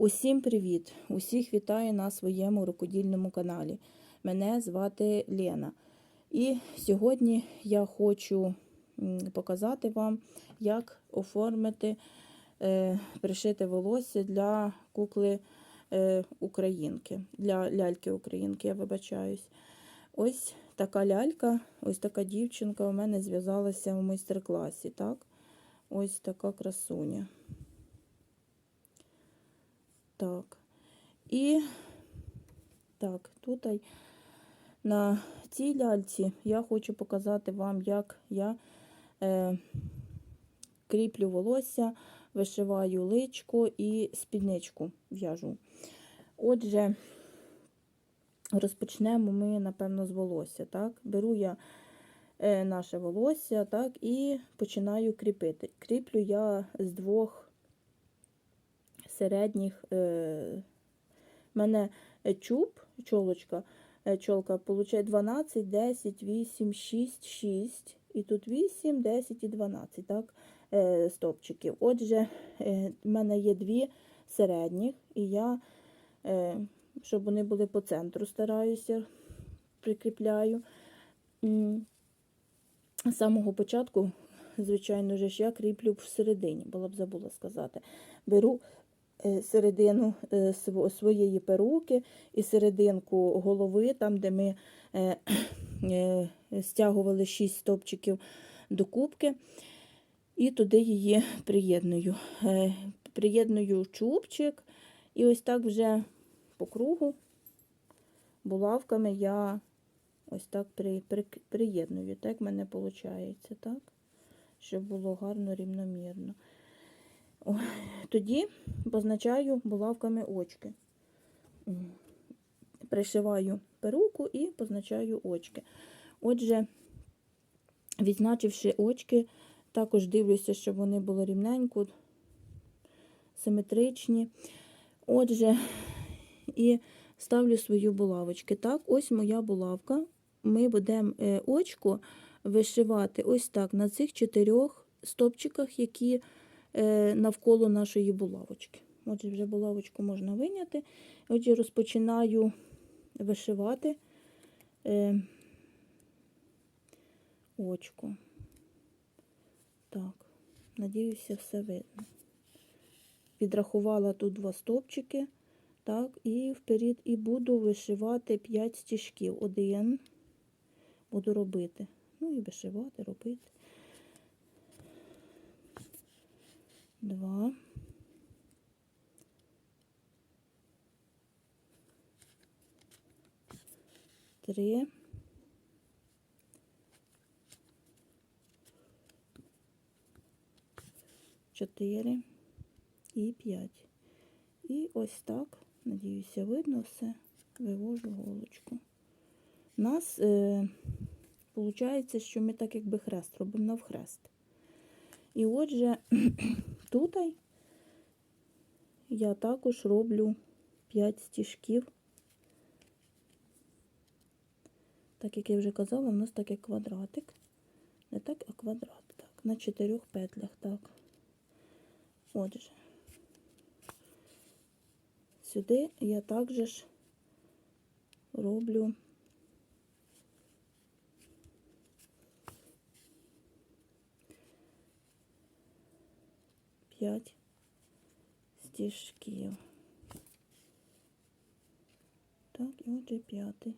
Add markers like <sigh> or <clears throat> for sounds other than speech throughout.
Усім привіт! Усіх вітаю на своєму рукодільному каналі. Мене звати Лена. І сьогодні я хочу показати вам, як оформити е, пришити волосся для кукли е, Українки, для ляльки Українки, я вибачаюсь. Ось така лялька, ось така дівчинка у мене зв'язалася у майстер-класі. так? Ось така красуня. Так. І так, тут на цій ляльці я хочу показати вам, як я е, кріплю волосся, вишиваю личку і спідничку в'яжу. Отже, розпочнемо ми, напевно, з волосся. Так? Беру я е, наше волосся так, і починаю кріпити. Кріплю я з двох середніх. Е, мене чуб, чолочка, е, чолка, получає 12, 10, 8, 6, 6. І тут 8, 10 і 12 так, е, стопчиків. Отже, е, в мене є дві середніх, і я, е, щоб вони були по центру, стараюся, прикріпляю. З самого початку, звичайно ж, я кріплю всередині, була б забула сказати. Беру середину е, своєї перуки і серединку голови, там, де ми е, <clears throat> е, стягували 6 стопчиків до кубки, і туди її приєдную. Е, Приєдную чубчик, і ось так вже по кругу булавками я ось так при, при, приєдную. Так в мене виходить, так? Щоб було гарно рівномірно. Тоді позначаю булавками очки. Пришиваю перуку і позначаю очки. Отже, відзначивши очки, також дивлюся, щоб вони були рівненько, симетричні. Отже, і ставлю свою булавочки. Так, ось моя булавка. Ми будемо е, очко вишивати ось так на цих чотирьох стопчиках, які навколо нашої булавочки. Отже, вже булавочку можна виняти. Отже, розпочинаю вишивати е, очко. Так, надіюся, все видно. Відрахувала тут два стопчики. Так, і вперед, і буду вишивати 5 стіжків. Один буду робити. Ну і вишивати, робити. Два. Три. Чотири і п'ять. І ось так, надіюся, видно все, вивожу голочку. У нас е, виходить, що ми так якби хрест робимо навхрест. І отже, <clears throat> тут я також роблю 5 стіжків. Так як я вже казала, у нас так квадратик. Не так, а квадрат. Так, на чотирьох петлях, так. Отже. Сюди я також роблю п'ять стіжків. Так, і отже п'ятий.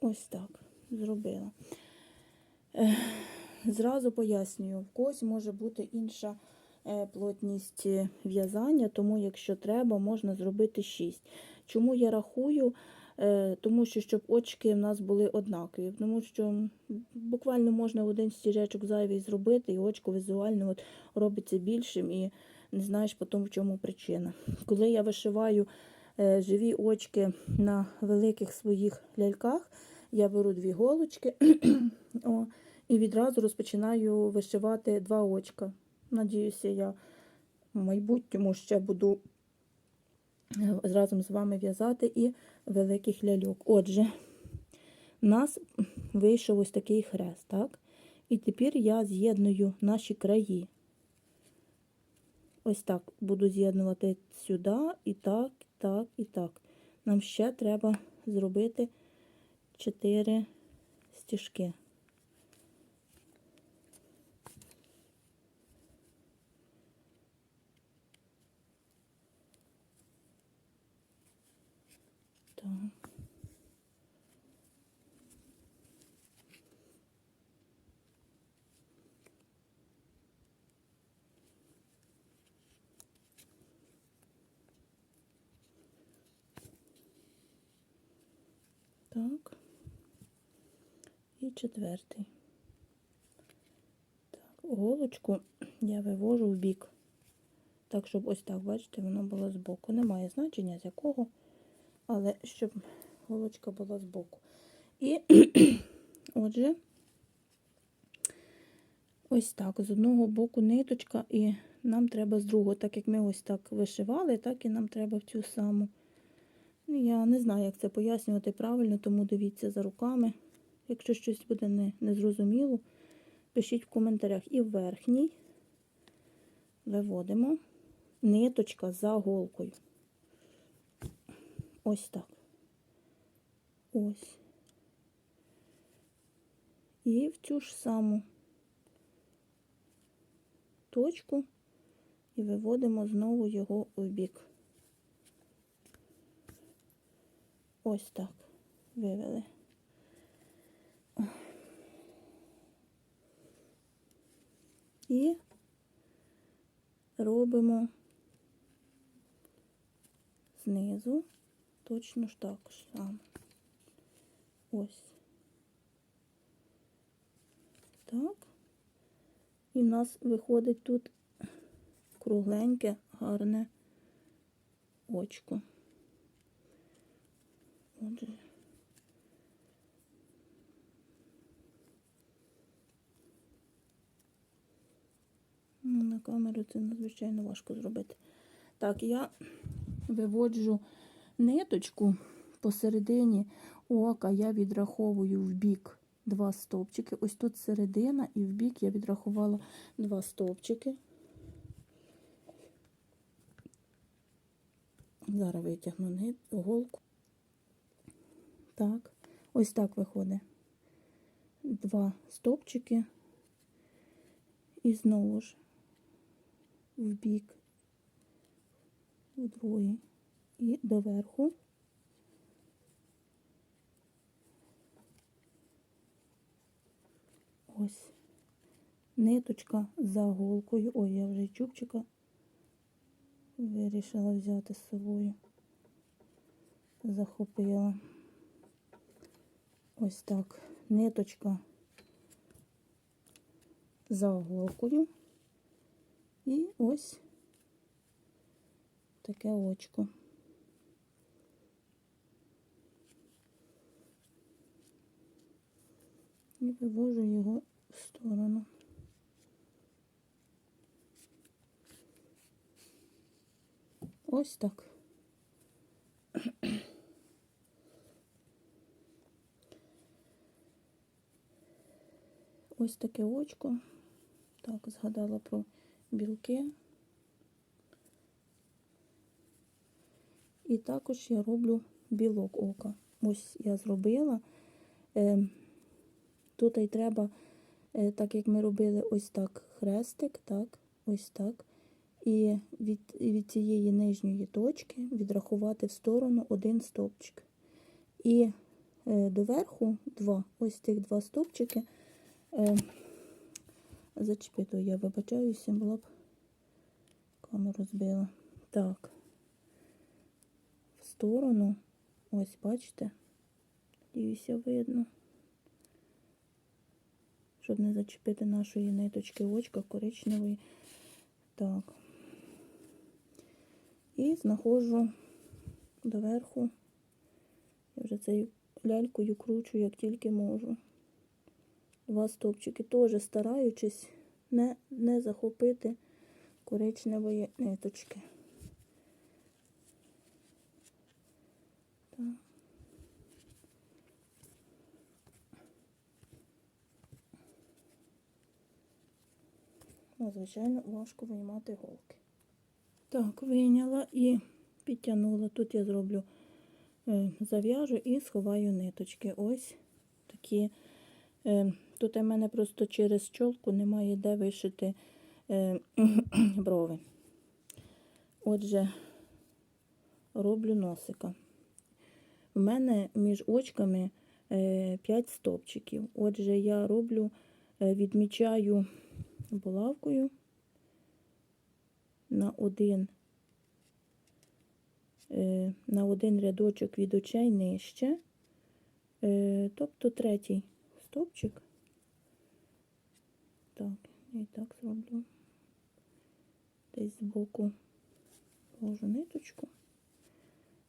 Ось так зробила. Зразу пояснюю, в когось може бути інша е, плотність е, в'язання, тому якщо треба, можна зробити 6. Чому я рахую? Е, Тому що щоб очки в нас були однакові. Тому що буквально можна один стіжечок зайвий зробити, і очко візуально от робиться більшим, і не знаєш потім, в чому причина. Коли я вишиваю е, живі очки на великих своїх ляльках, я беру дві голочки. <clears throat> О, і відразу розпочинаю вишивати два очка. Надіюся, я в майбутньому ще буду разом з вами в'язати і великих ляльок. Отже, у нас вийшов ось такий хрест, так? І тепер я з'єдную наші краї. Ось так буду з'єднувати сюди, і так, так, і так. Нам ще треба зробити 4 стіжки. Так. Так. І четвертий. Так, голочку я вивожу в бік. Так, щоб ось так, бачите, воно було збоку. Немає значення з якого, але щоб голочка була збоку. І <clears throat> отже, ось так, з одного боку ниточка, і нам треба з другого, так як ми ось так вишивали, так і нам треба в цю саму. Ну, Я не знаю, як це пояснювати правильно, тому дивіться за руками. Якщо щось буде не, незрозуміло, пишіть в коментарях. І в верхній виводимо ниточка за голкою. Ось так. Ось. І в цю ж саму точку і виводимо знову його в бік. Ось так вивели. І робимо знизу точно ж так само. Ось. Так. І в нас виходить тут кругленьке, гарне очко. Отже. Ну, На камеру це надзвичайно важко зробити. Так, я виводжу ниточку посередині ока, я відраховую в бік два стовпчики. Ось тут середина, і в бік я відрахувала два стовпчики. Зараз витягну голку. Так, ось так виходить. Два стовпчики. І знову ж в бік, в другий і доверху. Ось ниточка за голкою. Ой, я вже чубчика вирішила взяти з собою. Захопила. Ось так. Ниточка за голкою. І ось таке очко. І вивожу його в сторону. Ось так. Ось таке очко. Так, згадала про білки. І також я роблю білок ока. Ось я зробила. Е, Тут і треба, е, так як ми робили ось так хрестик, так, ось так. І від, від цієї нижньої точки відрахувати в сторону один стовпчик. І е, доверху два, ось цих два стовпчики. Е, Зачепити, я вибачаюся, була б камеру збила. Так, в сторону, ось, бачите, надіюся, видно, щоб не зачепити нашої ниточки очка коричневої. Так. І знаходжу доверху. Я вже цією лялькою кручу, як тільки можу два стовпчики, теж стараючись не, не захопити коричневої ниточки. Так. надзвичайно важко виймати голки. Так, вийняла і підтягнула. Тут я зроблю, е, зав'яжу і сховаю ниточки. Ось такі. Е, тут у мене просто через чолку немає де вишити е, <clears throat> брови. Отже, роблю носика. У мене між очками 5 стовпчиків. Отже, я роблю, е, відмічаю булавкою на один, е, на один рядочок від очей нижче, е, тобто третій стовпчик. Так, і так зроблю. Десь збоку ложу ниточку.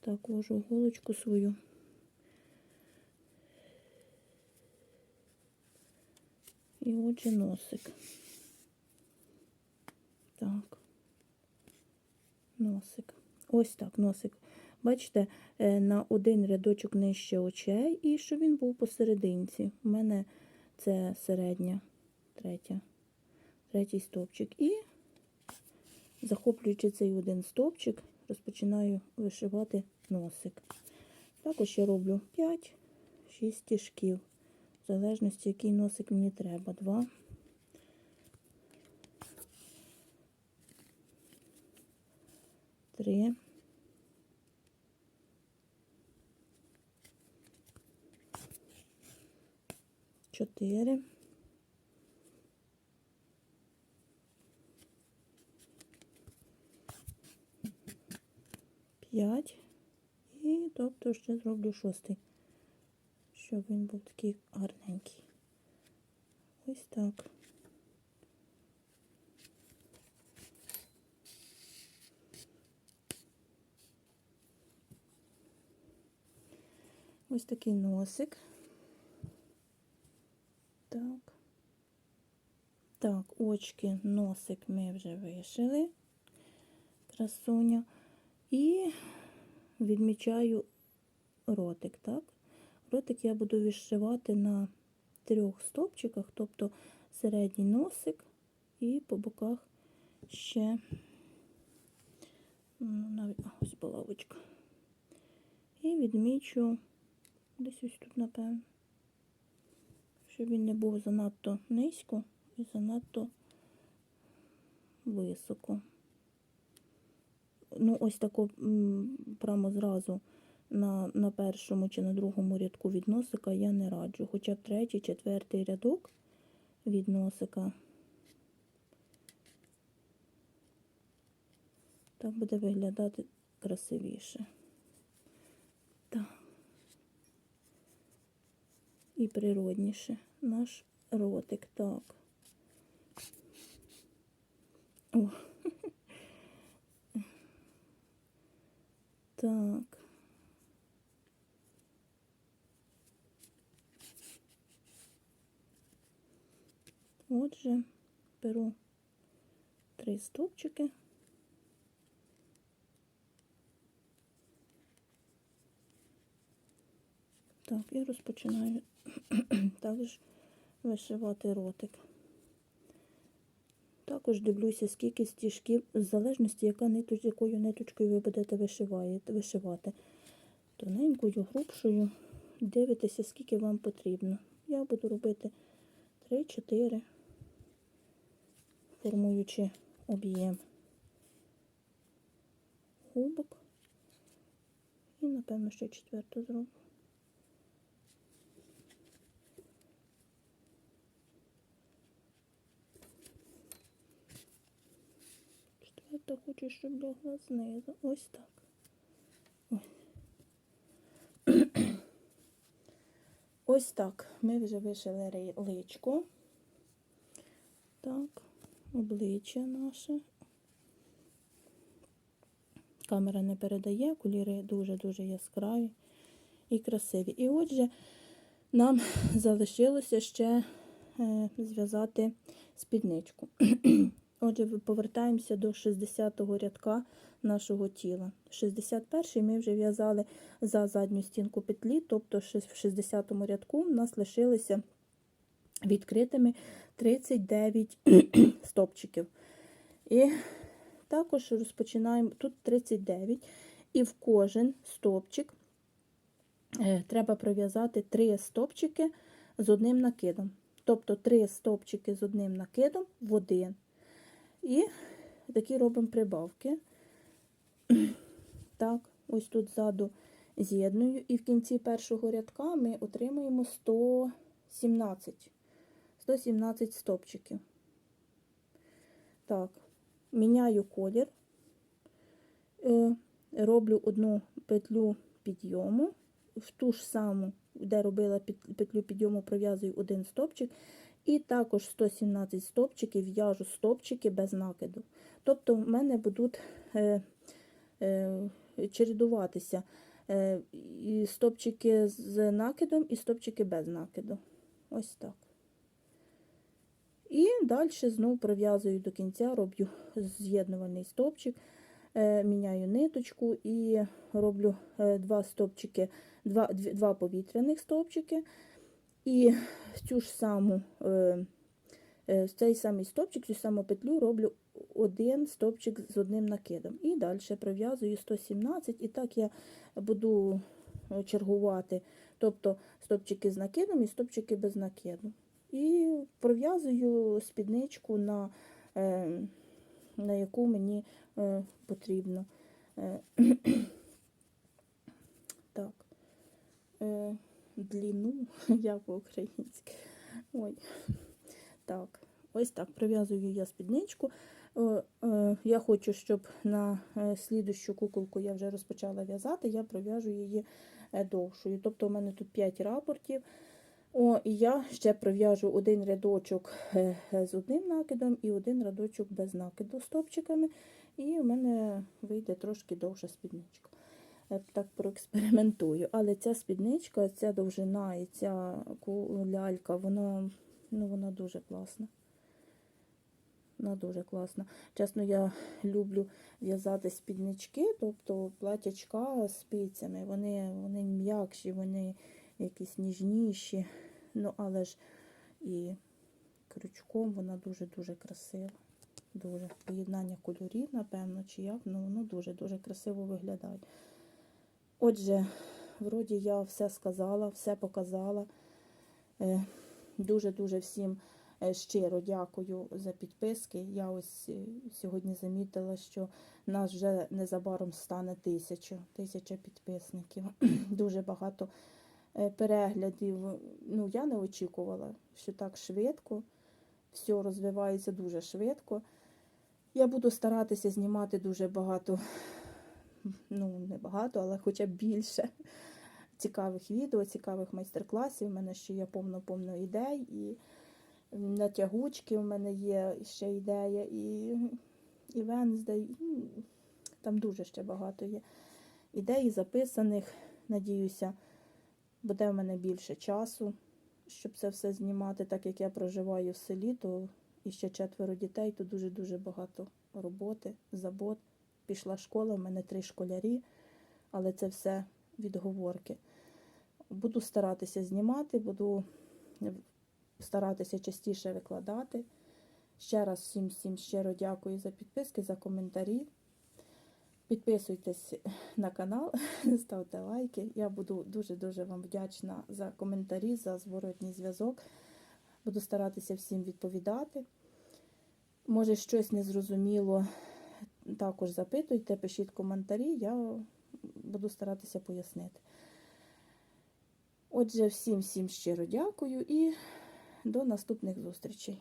Так, ложу голочку свою. І отже носик. Так. Носик. Ось так, носик. Бачите, е, на один рядочок нижче очей, і щоб він був посерединці. У мене це середня, третя, третій стовпчик. І, захоплюючи цей один стовпчик, розпочинаю вишивати носик. Також я роблю 5-6 стіжків, в залежності, який носик мені треба. Два. Три. Чотири. П'ять. І тобто ще зроблю шостий, щоб він був такий гарненький. Ось так. Ось такий носик. Так. Так, очки, носик ми вже вишили. Красуня. І відмічаю ротик, так? Ротик я буду вишивати на трьох стовпчиках, тобто середній носик і по боках ще ну, навіть ось булавочка. І відмічу десь ось тут, напевно, щоб він не був занадто низько і занадто високо. Ну, ось тако прямо зразу на, на першому чи на другому рядку від носика я не раджу. Хоча б третій, четвертий рядок від носика. Так буде виглядати красивіше. Так. І природніше наш ротик. Так. О. Так. Отже, беру три стовпчики. Так, і розпочинаю <clears throat> також вишивати ротик. Також дивлюся, скільки стіжків, в залежності, яка ниточ, якою ниточкою ви будете вишивати. Тоненькою, грубшою. Дивитеся, скільки вам потрібно. Я буду робити 3-4, формуючи об'єм губок. І, напевно, ще четверту зроблю. Четверта хочу, щоб лягла знизу. Ось так. <clears throat> Ось так. Ми вже вишили личко. Так, обличчя наше. Камера не передає, кольори дуже-дуже яскраві і красиві. І отже, нам <clears throat> залишилося ще е, зв'язати спідничку. <clears throat> Отже, повертаємося до 60-го рядка нашого тіла. 61-й ми вже в'язали за задню стінку петлі, тобто в 60-му рядку у нас лишилися відкритими 39 <clears throat> стопчиків. І також розпочинаємо тут 39, і в кожен стопчик е, треба пров'язати 3 стопчики з одним накидом. Тобто 3 стопчики з одним накидом в один. І такі робимо прибавки. <clears throat> Так, ось тут ззаду з'єдную, і в кінці першого рядка ми отримуємо 117. 117 стопчиків. Так, міняю колір, е, роблю одну петлю підйому, в ту ж саму, де робила пет- петлю підйому, пров'язую один стопчик, і також 117 стопчиків в'яжу стопчики без накиду. Тобто в мене будуть е, е, чередуватися е, і стопчики з накидом, і стопчики без накиду. Ось так. І далі знову пров'язую до кінця, роблю з'єднувальний стовпчик, е, міняю ниточку і роблю е, два стовпчики, два, два повітряних стовпчики. І цю ж саму, е, е, цей самий стовпчик, цю саму петлю роблю один стовпчик з одним накидом. І далі пров'язую 117, і так я буду е, чергувати, тобто стовпчики з накидом і стовпчики без накиду. І пров'язую спідничку, на, на яку мені потрібно. <clears throat> Так. Длину, <laughs> я по-українськи. Ой. Так, ось так пров'язую я спідничку. Е, Я хочу, щоб на е, слідущу куколку я вже розпочала в'язати, я пров'яжу її е, довшою. Тобто у мене тут 5 рапортів. О, і я ще пров'яжу один рядочок з одним накидом і один рядочок без накиду стопчиками. І в мене вийде трошки довша спідничка. Так проекспериментую. Але ця спідничка, ця довжина і ця лялька, вона, ну, вона дуже класна. Вона дуже класна. Чесно, я люблю в'язати спіднички, тобто платячка з спицями. Вони, вони м'якші, вони якісь ніжніші. Ну, але ж і крючком вона дуже-дуже красива. Дуже. Поєднання кольорів, напевно, чи як, ну воно дуже-дуже красиво виглядає. Отже, вроді я все сказала, все показала. Е, Дуже-дуже всім е, щиро дякую за підписки. Я ось е, сьогодні замітила, що нас вже незабаром стане тисяча, тисяча підписників. <clears throat> Дуже багато переглядів. Ну, я не очікувала, що так швидко. Все розвивається дуже швидко. Я буду старатися знімати дуже багато, ну, не багато, але хоча б більше цікавих відео, цікавих майстер-класів. У мене ще є повно-повно ідей. І на тягучки у мене є ще ідея, і, і ну, Там дуже ще багато є ідей записаних. Надіюся, буде в мене більше часу, щоб це все знімати, так як я проживаю в селі, то і ще четверо дітей, то дуже-дуже багато роботи, забот. Пішла школа, в мене три школярі, але це все відговорки. Буду старатися знімати, буду старатися частіше викладати. Ще раз всім всім щиро дякую за підписки, за коментарі. Підписуйтесь на канал, <laughs> ставте лайки. Я буду дуже-дуже вам вдячна за коментарі, за зворотній зв'язок. Буду старатися всім відповідати. Може, щось незрозуміло, також запитуйте, пишіть коментарі, я буду старатися пояснити. Отже, всім всім щиро дякую і до наступних зустрічей.